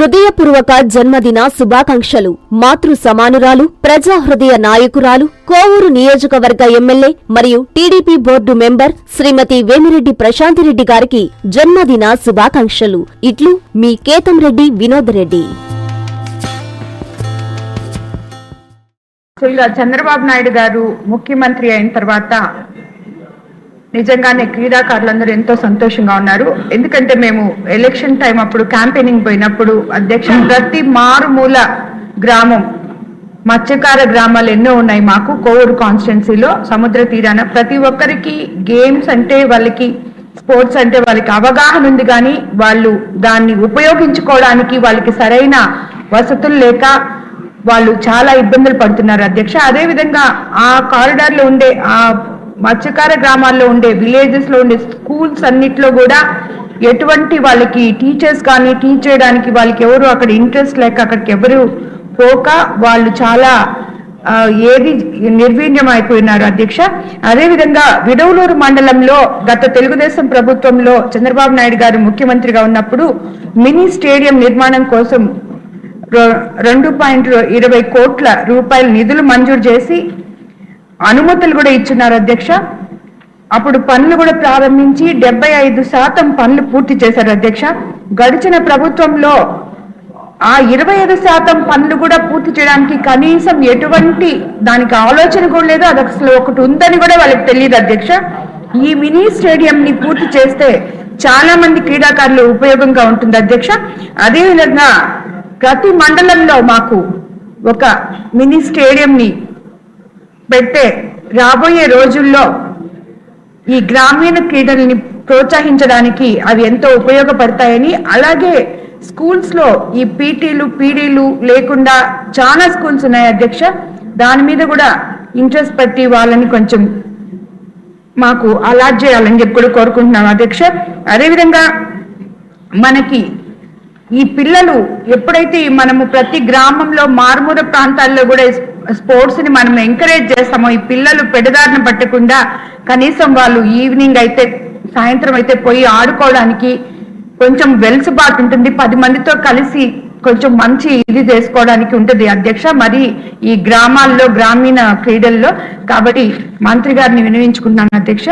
హృదయపూర్వక జన్మదిన శుభాకాంక్షలు. మాతృ సమానురాలు ప్రజా హృదయ నాయకురాలు కోవూరు నియోజకవర్గ ఎమ్మెల్యే మరియు TDP board member Srimati Vemireddy Prashanthi Reddy గారికి జన్మదిన శుభాకాంక్షలు. ఇట్లు మీ కేతంరెడ్డి వినోద్ రెడ్డి. చంద్రబాబు నాయుడు గారు ముఖ్యమంత్రి అయిన తర్వాత నిజంగానే క్రీడాకారులందరూ ఎంతో సంతోషంగా ఉన్నారు. ఎందుకంటే మేము ఎలక్షన్ టైం అప్పుడు క్యాంపెయినింగ్ పోయినప్పుడు అధ్యక్ష ప్రతి మారుమూల గ్రామం మత్స్యకార గ్రామాలు ఎన్నో ఉన్నాయి మాకు కోవూరు కాన్స్టిట్యున్సీలో సముద్ర తీరాన. ప్రతి ఒక్కరికి గేమ్స్ అంటే వాళ్ళకి స్పోర్ట్స్ అంటే వాళ్ళకి అవగాహన ఉంది కానీ వాళ్ళు దాన్ని ఉపయోగించుకోవడానికి వాళ్ళకి సరైన వసతులు లేక వాళ్ళు చాలా ఇబ్బందులు పడుతున్నారు అధ్యక్ష. అదే విధంగా ఆ కారిడార్లో ఉండే ఆ మత్స్యకార గ్రామాల్లో ఉండే విలేజెస్లో ఉండే స్కూల్స్ అన్నిట్లో కూడా ఎటువంటి వాళ్ళకి టీచర్స్ కానీ టీచ్ చేయడానికి వాళ్ళకి ఎవరు అక్కడ ఇంట్రెస్ట్ లేక అక్కడికి ఎవరు పోక వాళ్ళు చాలా ఏది నిర్వీణ్యం అయిపోయినారు అధ్యక్ష. అదేవిధంగా విడవలూరు మండలంలో గత తెలుగుదేశం ప్రభుత్వంలో చంద్రబాబు నాయుడు గారు ముఖ్యమంత్రిగా ఉన్నప్పుడు మినీ స్టేడియం నిర్మాణం కోసం రెండు పాయింట్ ఇరవై కోట్ల రూపాయల నిధులు మంజూరు చేసి అనుమతులు కూడా ఇచ్చున్నారు అధ్యక్ష. అప్పుడు పనులు కూడా ప్రారంభించి డెబ్బై ఐదు శాతం పనులు పూర్తి చేశారు అధ్యక్ష. గడిచిన ప్రభుత్వంలో ఆ ఇరవై ఐదు శాతం పనులు కూడా పూర్తి చేయడానికి కనీసం ఎటువంటి దానికి ఆలోచన కూడా లేదు. అది అసలు ఒకటి ఉందని కూడా వాళ్ళకి తెలియదు అధ్యక్ష. ఈ మినీ స్టేడియంని పూర్తి చేస్తే చాలా మంది క్రీడాకారులు ఉపయోగంగా ఉంటుంది అధ్యక్ష. అదేవిధంగా ప్రతి మండలంలో మాకు ఒక మినీ స్టేడియంని పెడితే రాబోయే రోజుల్లో ఈ గ్రామీణ క్రీడల్ని ప్రోత్సహించడానికి అవి ఎంతో ఉపయోగపడతాయని అలాగే స్కూల్స్లో ఈ పీటీలు పీడీలు లేకుండా చాలా స్కూల్స్ ఉన్నాయి అధ్యక్ష. దాని మీద కూడా ఇంట్రెస్ట్ పెట్టి వాళ్ళని కొంచెం మాకు అలాట్ చేయాలని చెప్పి కూడా కోరుకుంటున్నాం అధ్యక్ష. అదేవిధంగా మనకి ఈ పిల్లలు ఎప్పుడైతే మనము ప్రతి గ్రామంలో మారుమూల ప్రాంతాల్లో కూడా స్పోర్ట్స్ని మనం ఎంకరేజ్ చేస్తామో ఈ పిల్లలు పెడదారిన పట్టకుండా కనీసం వాళ్ళు ఈవినింగ్ అయితే సాయంత్రం అయితే పోయి ఆడుకోవడానికి కొంచెం వెలుసుబాటు ఉంటుంది. పది మందితో కలిసి కొంచెం మంచి ఇది చేసుకోవడానికి ఉంటుంది. అధ్యక్ష మరి ఈ గ్రామాల్లో గ్రామీణ క్రీడల్లో కాబట్టి మంత్రి గారిని వినియోగించుకుంటున్నాను అధ్యక్ష.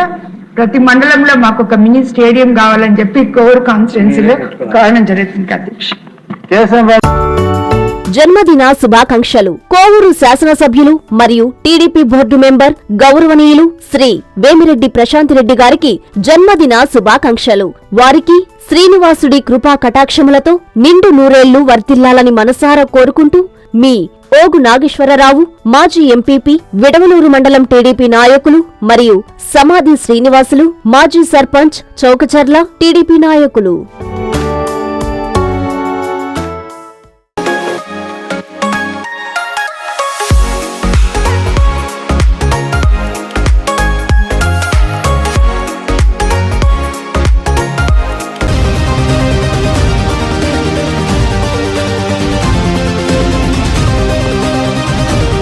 ప్రతి మండలంలో మాకు ఒక మినీ స్టేడియం కావాలని చెప్పి కోర్ కాన్స్టిట్యున్సీలో కావడం జరుగుతుంది అధ్యక్ష. జన్మదిన శుభాకాంక్షలు. కోవూరు శాసనసభ్యులు మరియు టీడీపీ బోర్డు మెంబర్ గౌరవనీయులు శ్రీ వేమిరెడ్డి ప్రశాంతిరెడ్డి గారికి జన్మదిన శుభాకాంక్షలు. వారికి శ్రీనివాసుడి కృపా కటాక్షములతో నిండు నూరేళ్ళు వర్తిల్లాలని మనసారా కోరుకుంటూ మీ ఓగు నాగేశ్వరరావు మాజీ ఎంపీపీ విడవలూరు మండలం టీడీపీ నాయకులు మరియు సమాధి శ్రీనివాసులు మాజీ సర్పంచ్ చౌకచర్ల టీడీపీ నాయకులు.